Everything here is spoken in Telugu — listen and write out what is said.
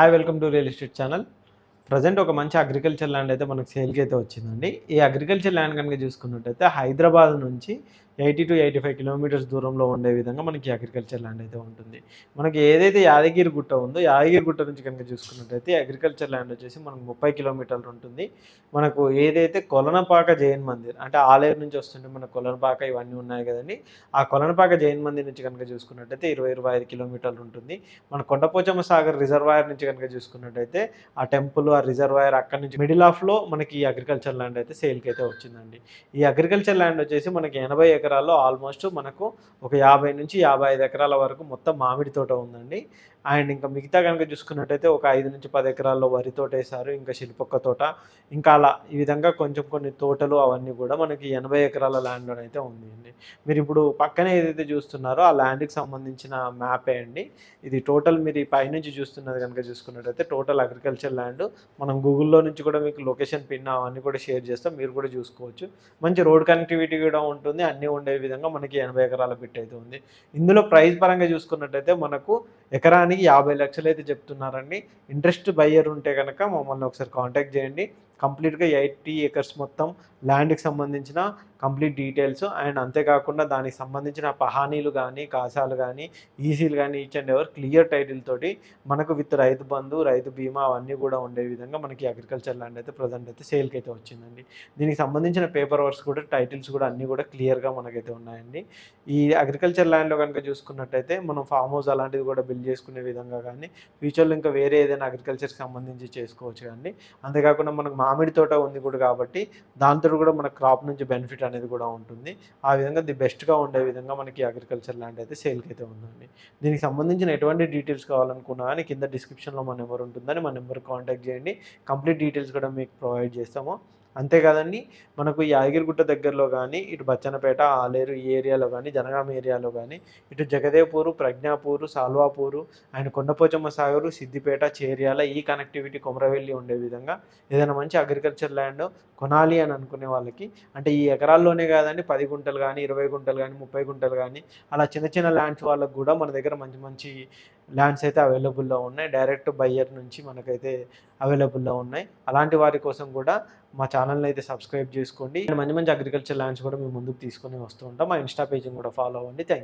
Hi welcome to real estate channel present ఒక మంచి అగ్రికల్చర్ ల్యాండ్ అయితే మనకు సేల్కి అయితే వచ్చిందండి. ఈ అగ్రికల్చర్ ల్యాండ్ కనుక చూసుకున్నట్టయితే హైదరాబాద్ నుంచి eighty two eighty five kilometres దూరంలో ఉండే విధంగా మనకి అగ్రికల్చర్ ల్యాండ్ అయితే ఉంటుంది. మనకి ఏదైతే యాదగిరి గుట్ట ఉందో యాదగిరి గుట్ట నుంచి కనుక చూసుకున్నట్టయితే అగ్రికల్చర్ ల్యాండ్ వచ్చేసి మనకు ముప్పై కిలోమీటర్లు ఉంటుంది. మనకు ఏదైతే కొలనపాక జైన్ మందిర్ అంటే ఆలేరు నుంచి వస్తుంటే మన కొలనపాక ఇవన్నీ ఉన్నాయి కదండి. ఆ కొలనపాక జైన్ మందిర్ నుంచి కనుక చూసుకున్నట్టయితే ఇరవై ఇరవై ఐదు కిలోమీటర్లు ఉంటుంది. మన కొండపోచమ్మ సాగర్ రిజర్వాయర్ నుంచి కనుక చూసుకున్నట్టయితే ఆ టెంపుల్ ఆ రిజర్వాయర్ అక్కడ నుంచి మిడిల్ ఆఫ్లో మనకి ఈ అగ్రికల్చర్ ల్యాండ్ అయితే సేల్కి అయితే వచ్చిందండి. ఈ అగ్రికల్చర్ ల్యాండ్ వచ్చేసి మనకి ఎనభై ఎకరాల్లో ఆల్మోస్ట్ మనకు ఒక యాభై నుంచి యాభై ఐదు ఎకరాల వరకు మొత్తం మామిడి తోట ఉందండి. అండ్ ఇంకా మిగతా కనుక చూసుకున్నట్టయితే ఒక ఐదు నుంచి పది ఎకరాల్లో వరి తోట వేశారు ఇంకా శిల్పొక్క తోట. ఇంకా అలా ఈ విధంగా కొంచెం కొన్ని తోటలు అవన్నీ కూడా మనకి ఎనభై ఎకరాల ల్యాండ్లో అయితే ఉంది అండి మీరు ఇప్పుడు పక్కనే ఏదైతే చూస్తున్నారో ఆ ల్యాండ్కి సంబంధించిన మ్యాపే అండి. ఇది టోటల్ మీరు ఈ పైనుంచి చూస్తున్నది కనుక చూసుకున్నట్టయితే టోటల్ అగ్రికల్చర్ ల్యాండ్. మనం గూగుల్లో నుంచి కూడా మీకు లొకేషన్ పిన్ అవన్నీ కూడా షేర్ చేస్తాం మీరు కూడా చూసుకోవచ్చు. మంచి రోడ్ కనెక్టివిటీ కూడా ఉంటుంది అన్ని ఉండే విధంగా మనకి ఎనభై ఎకరాల బిట్ అయితే ఉంది. ఇందులో ప్రైస్ పరంగా చూసుకున్నట్టయితే మనకు ఎకరానికి యాభై లక్షలు అయితే చెప్తున్నారండి. ఇంట్రెస్ట్ బయ్యర్ ఉంటే కనుక మమ్మల్ని ఒకసారి కాంటాక్ట్ చేయండి. కంప్లీట్గా ఎయిటీ ఏకర్స్ మొత్తం ల్యాండ్కి సంబంధించిన కంప్లీట్ డీటెయిల్స్ అండ్ అంతేకాకుండా దానికి సంబంధించిన పహానీలు కానీ కాసాలు కానీ ఈసీలు కానీ each and ever clear title తోటి మనకు విత్ రైతు బంధు రైతు బీమా అవన్నీ కూడా ఉండే విధంగా మనకి అగ్రికల్చర్ ల్యాండ్ అయితే ప్రజెంట్ అయితే సేల్కి అయితే వచ్చిందండి. దీనికి సంబంధించిన పేపర్ వర్క్స్ కూడా టైటిల్స్ కూడా అన్నీ కూడా క్లియర్గా మనకైతే ఉన్నాయండి. ఈ అగ్రికల్చర్ ల్యాండ్లో కనుక చూసుకున్నట్టయితే మనం ఫామ్ హౌస్ అలాంటిది కూడా బిల్డ్ చేసుకునే విధంగా కానీ ఫ్యూచర్లో ఇంకా వేరే ఏదైనా అగ్రికల్చర్కి సంబంధించి చేసుకోవచ్చు కానీ అంతేకాకుండా మనకు మామిడి తోట ఉంది కూడా కాబట్టి దాంతో కూడా మన క్రాప్ నుంచి బెనిఫిట్ అనేది కూడా ఉంటుంది. ఆ విధంగా ది బెస్ట్గా ఉండే విధంగా మనకి అగ్రికల్చర్ ల్యాండ్ అయితే సేల్కి అయితే ఉందండి. దీనికి సంబంధించిన ఎటువంటి డీటెయిల్స్ కావాలనుకున్నా కానీ కింద డిస్క్రిప్షన్లో మా నెంబర్ ఉంటుందని మా నెంబర్ కాంటాక్ట్ చేయండి. కంప్లీట్ డీటెయిల్స్ కూడా మీకు ప్రొవైడ్ చేస్తాము. అంతేకాదండి మనకు ఈ యాదగిరిగుట్ట దగ్గరలో కానీ ఇటు బచ్చన్నపేట ఆలేరు ఈ ఏరియాలో కానీ జనగాం ఏరియాలో కానీ ఇటు జగదేవ్పూరు ప్రజ్ఞాపూరు సాల్వాపూరు ఆయన కొండపోచమ్మ సాగరు సిద్దిపేట చేర్యాల ఈ కనెక్టివిటీ కొమరవెల్లి ఉండే విధంగా ఏదైనా మంచి అగ్రికల్చర్ ల్యాండ్ కొనాలి అని అనుకునే వాళ్ళకి అంటే ఈ ఎకరాల్లోనే కాదండి పది గుంటలు కానీ ఇరవై గుంటలు కానీ ముప్పై గుంటలు కానీ అలా చిన్న చిన్న ల్యాండ్స్ వాళ్ళకు కూడా మన దగ్గర మంచి మంచి ల్యాండ్స్ అయితే అవైలబుల్లో ఉన్నాయి. డైరెక్ట్ బయ్యర్ నుంచి మనకైతే అవైలబుల్లో ఉన్నాయి. అలాంటి వారి కోసం కూడా మా ఛానల్ని అయితే సబ్స్క్రైబ్ చేసుకోండి. మంచి మంచి అగ్రికల్చర్ ల్యాండ్స్ కూడా మేము ముందుకు తీసుకొని వస్తూ ఉంటాం. మా ఇన్స్టా పేజ్ని కూడా ఫాలో అవ్వండి. థ్యాంక్